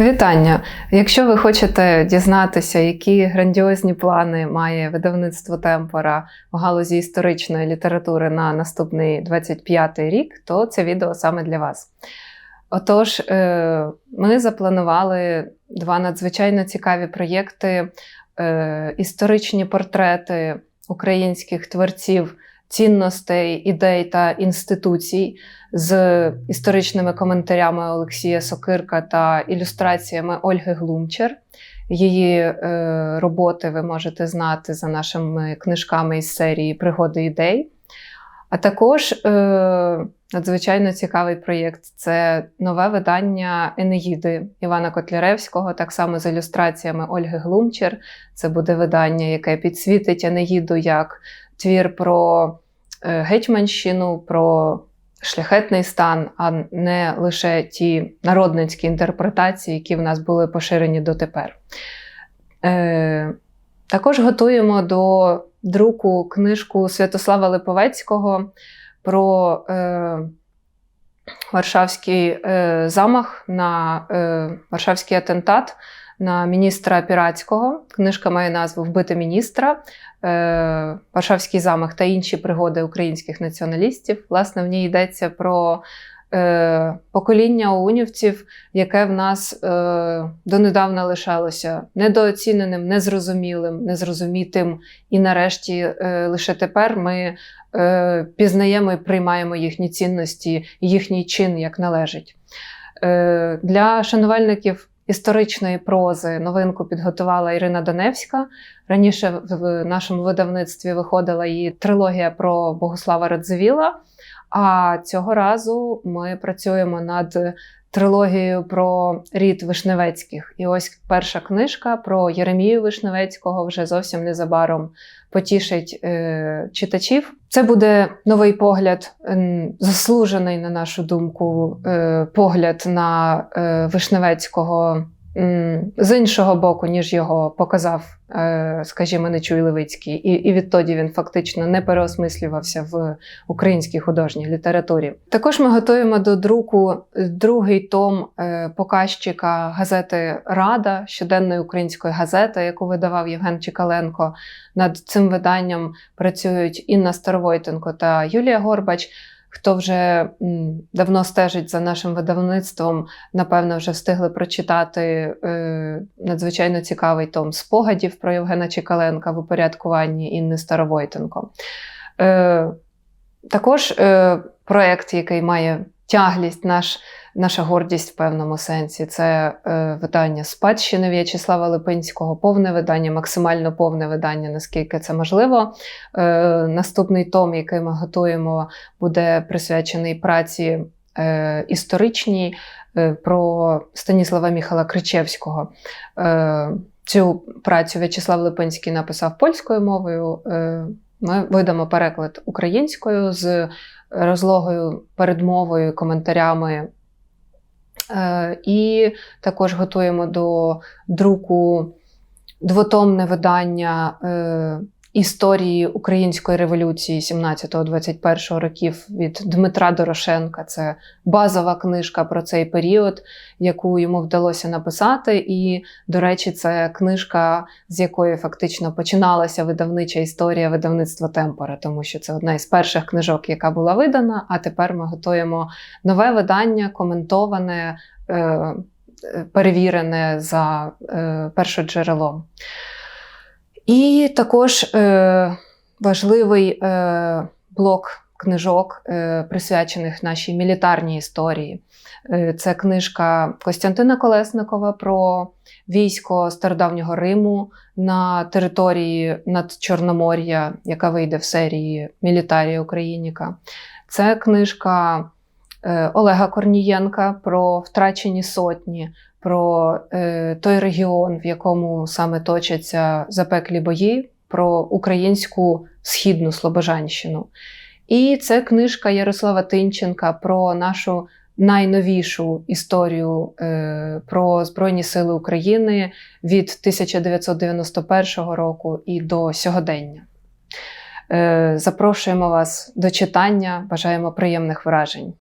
Вітання! Якщо ви хочете дізнатися, які грандіозні плани має видавництво Темпора в галузі історичної літератури на наступний 25-й рік, то це відео саме для вас. Отож, е, ми запланували два надзвичайно цікаві проєкти: е, історичні портрети українських творців, цінностей, ідей та інституцій з історичними коментарями Олексія Сокирка та ілюстраціями Ольги Глумчер. Її е, роботи ви можете знати за нашими книжками із серії Пригоди ідей. А також е, надзвичайно цікавий проєкт це нове видання Енеїди Івана Котляревського, так само з ілюстраціями Ольги Глумчер. Це буде видання, яке підсвітить Енеїду як твір про е, Гетьманщину, про шляхетний стан, а не лише ті народницькі інтерпретації, які в нас були поширені дотепер. Е, також готуємо до друку книжку Святослава Липовецького про е, Варшавський е, замах на е, Варшавський атентат на міністра Піратського. Книжка має назву Вбити міністра, е, Варшавський замах та інші пригоди українських націоналістів. Власне, в ній йдеться про е, покоління оунівців, яке в нас е, донедавна лишалося недооціненим, незрозумілим, незрозумітим. І нарешті е, лише тепер ми е, пізнаємо і приймаємо їхні цінності, їхній чин як належить. Е, Для шанувальників історичної прози новинку підготувала Ірина Доневська. Раніше в нашому видавництві виходила її трилогія про Богослава Радзивіла. А цього разу ми працюємо над трилогією про рід Вишневецьких. І ось перша книжка про Єремію Вишневецького вже зовсім незабаром потішить е, читачів. Це буде новий погляд, е, заслужений, на нашу думку, е, погляд на е, Вишневецького з іншого боку, ніж його показав, е, скажімо, Нечуй Левицький. І, і відтоді він фактично не переосмислювався в українській художній літературі. Також ми готуємо до друку другий том е, показчика газети Рада, щоденної української газети, яку видавав Євген Чекаленко. Над цим виданням працюють Інна Старовойтенко та Юлія Горбач. Хто вже давно стежить за нашим видавництвом, напевно, вже встигли прочитати е, надзвичайно цікавий том спогадів про Євгена Чекаленка в упорядкуванні Інни Старовойтенко. Е, також е, проєкт, який має тяглість, наш, наша гордість в певному сенсі, це е, видання спадщини В'ячеслава Липинського, повне видання, максимально повне видання, наскільки це можливо. Е, наступний том, який ми готуємо, буде присвячений праці е, історичній е, про Станіслава Міхала Кричевського. Е, Цю працю В'ячеслав Липинський написав польською мовою. Е, Ми видамо переклад українською з розлогою передмовою, коментарями. Е, І також готуємо до друку двотомне видання е, історії української революції 17-21 років від Дмитра Дорошенка. Це базова книжка про цей період, яку йому вдалося написати. І, до речі, це книжка, з якої фактично починалася видавнича історія видавництва Темпора, тому що це одна із перших книжок, яка була видана. А тепер ми готуємо нове видання, коментоване. е, Перевірене за е, першоджерелом. І також е, важливий е, блок книжок, е, присвячених нашій мілітарній історії. Е, це книжка Костянтина Колесникова про військо стародавнього Риму на території над Чорномор'я, яка вийде в серії Мілітарія Україніка. Це книжка Олега Корнієнка про втрачені сотні про е, той регіон, в якому саме точаться запеклі бої, про українську східну Слобожанщину. І це книжка Ярослава Тинченка про нашу найновішу історію е, про Збройні Сили України від 1991 року і до сьогодення. Е, запрошуємо вас до читання, бажаємо приємних вражень.